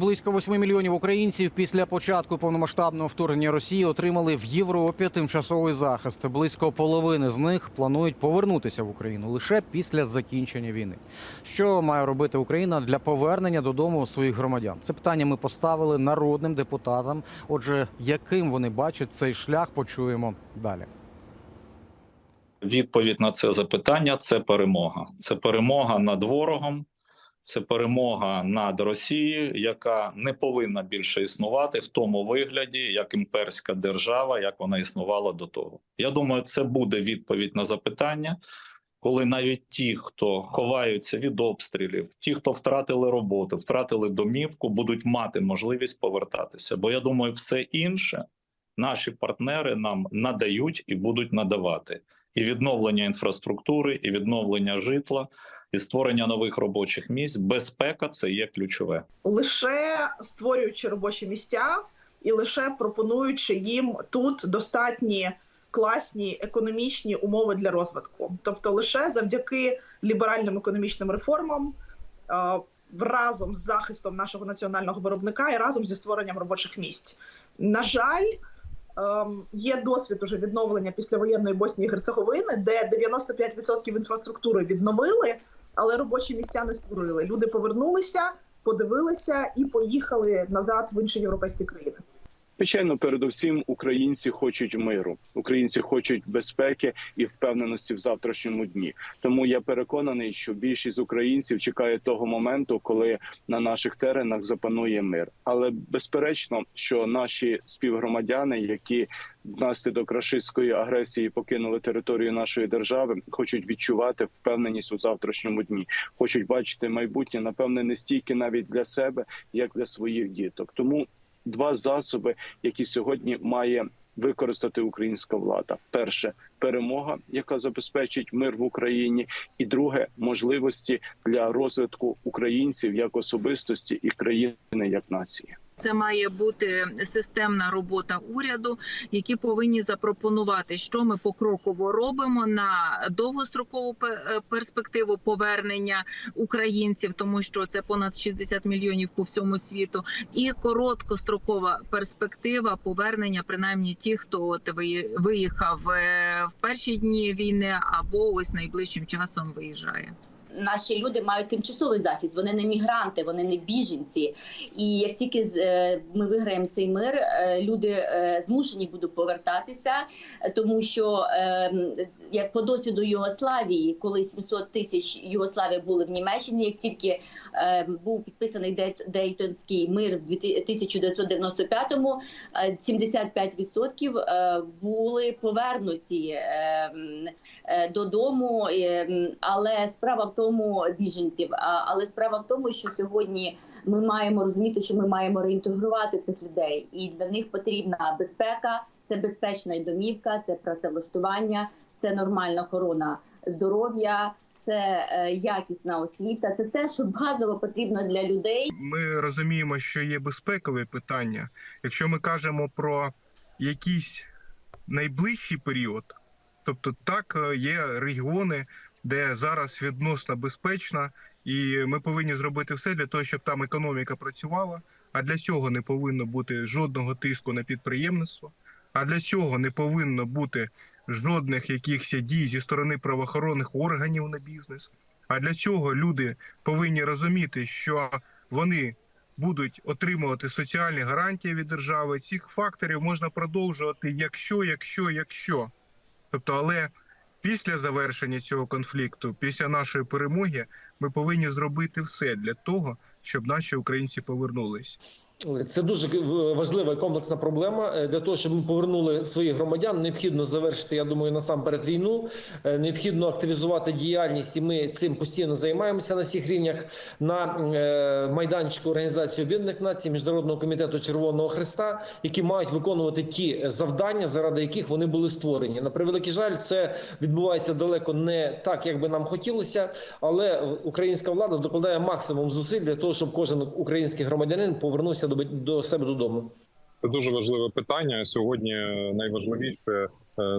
Близько 8 мільйонів українців після початку повномасштабного вторгнення Росії отримали в Європі тимчасовий захист. Близько половини з них планують повернутися в Україну лише після закінчення війни. Що має робити Україна для повернення додому своїх громадян? Це питання ми поставили народним депутатам. Отже, яким вони бачать цей шлях, почуємо далі. Відповідь на це запитання це перемога. Це перемога над ворогом, це перемога над Росією, яка не повинна більше існувати в тому вигляді, як імперська держава, як вона існувала до того. Я думаю, це буде відповідь на запитання, коли навіть ті, хто ховаються від обстрілів, ті, хто втратили роботу, втратили домівку, будуть мати можливість повертатися. Бо я думаю, все інше наші партнери нам надають і будуть надавати і відновлення інфраструктури, і відновлення житла, і створення нових робочих місць. Безпека це є ключове. лише створюючи робочі місця і лише пропонуючи їм тут достатні класні економічні умови для розвитку. Тобто, лише завдяки ліберальним економічним реформам. е, Разом з захистом нашого національного виробника і разом зі створенням робочих місць. На жаль, є досвід уже відновлення післявоєнної Боснії і Герцеговини, де 95% інфраструктури відновили, але робочі місця не створили. Люди повернулися, подивилися і поїхали назад в інші європейські країни. Звичайно, передусім українці хочуть миру, українці хочуть безпеки і впевненості в завтрашньому дні. Тому я переконаний, що більшість українців чекає того моменту, коли на наших теренах запанує мир. Але безперечно, що наші співгромадяни, які внаслідок рашистської агресії покинули територію нашої держави, хочуть відчувати впевненість у завтрашньому дні, хочуть бачити майбутнє, напевне, не стільки навіть для себе, як для своїх діток. Тому два засоби, які сьогодні має використати українська влада: перше перемога, яка забезпечить мир в Україні, і друге можливості для розвитку українців як особистості і країни як нації. Це має бути системна робота уряду, які повинні запропонувати, що ми покроково робимо на довгострокову е, перспективу повернення українців, тому що це понад 60 мільйонів по всьому світу, і короткострокова перспектива повернення, принаймні ті, хто от виїхав е, в перші дні війни, або ось найближчим часом виїжджає. Наші люди мають тимчасовий захист. Вони не мігранти, вони не біженці. І як тільки е, ми виграємо цей мир, е, люди е, змушені будуть повертатися, тому що як по досвіду Югославії, коли 700 тисяч Югославії були в Німеччині, як тільки був підписаний Дей- Дейтонський мир в 1995-му, е, 75% е, були повернуті додому. Але справа в тому біженців. Але справа в тому, що сьогодні ми маємо розуміти, що ми маємо реінтегрувати цих людей, і для них потрібна безпека, це безпечна домівка, це працевлаштування, це нормальна охорона здоров'я. Це е, якісна освіта, це те, що базово потрібно для людей. ми розуміємо, що є безпекові питання. Якщо ми кажемо про якийсь найближчий період, тобто так е, є регіони, де зараз відносно безпечно, і ми повинні зробити все для того, щоб там економіка працювала. А для цього не повинно бути жодного тиску на підприємництво. А для цього не повинно бути жодних якихось дій зі сторони правоохоронних органів на бізнес. А для цього люди повинні розуміти, що вони будуть отримувати соціальні гарантії від держави. Цих факторів можна продовжувати, якщо, якщо, якщо. Тобто, але після завершення цього конфлікту, після нашої перемоги, ми повинні зробити все для того, щоб наші українці повернулись. Це дуже важлива і комплексна проблема. Е, Для того, щоб ми повернули своїх громадян, необхідно завершити, я думаю, насамперед війну. Е, Необхідно активізувати діяльність, і ми цим постійно займаємося на всіх рівнях. На е, майданчику Організації Об'єднаних Націй, Міжнародного комітету Червоного Христа, які мають виконувати ті завдання, заради яких вони були створені. На превеликий жаль, це відбувається далеко не так, як би нам хотілося, але українська влада докладає максимум зусиль для того, щоб кожен український громадянин повернувся до, до себе додому. Це дуже важливе питання. Сьогодні найважливіше е,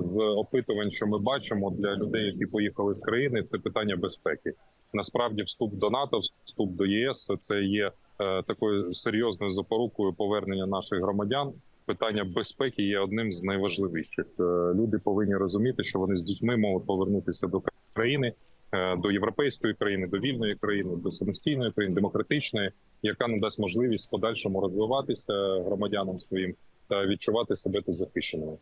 з опитувань, що ми бачимо для людей, які поїхали з країни, це питання безпеки. Насправді, вступ до НАТО, вступ до ЄС це є е, такою серйозною запорукою повернення наших громадян. Питання безпеки є одним з найважливіших. Е, Люди повинні розуміти, що вони з дітьми можуть повернутися до країни, е, до європейської країни, до вільної країни, до самостійної країни, демократичної, яка надасть можливість в подальшому розвиватися громадянам своїм та відчувати себе тут захищеними.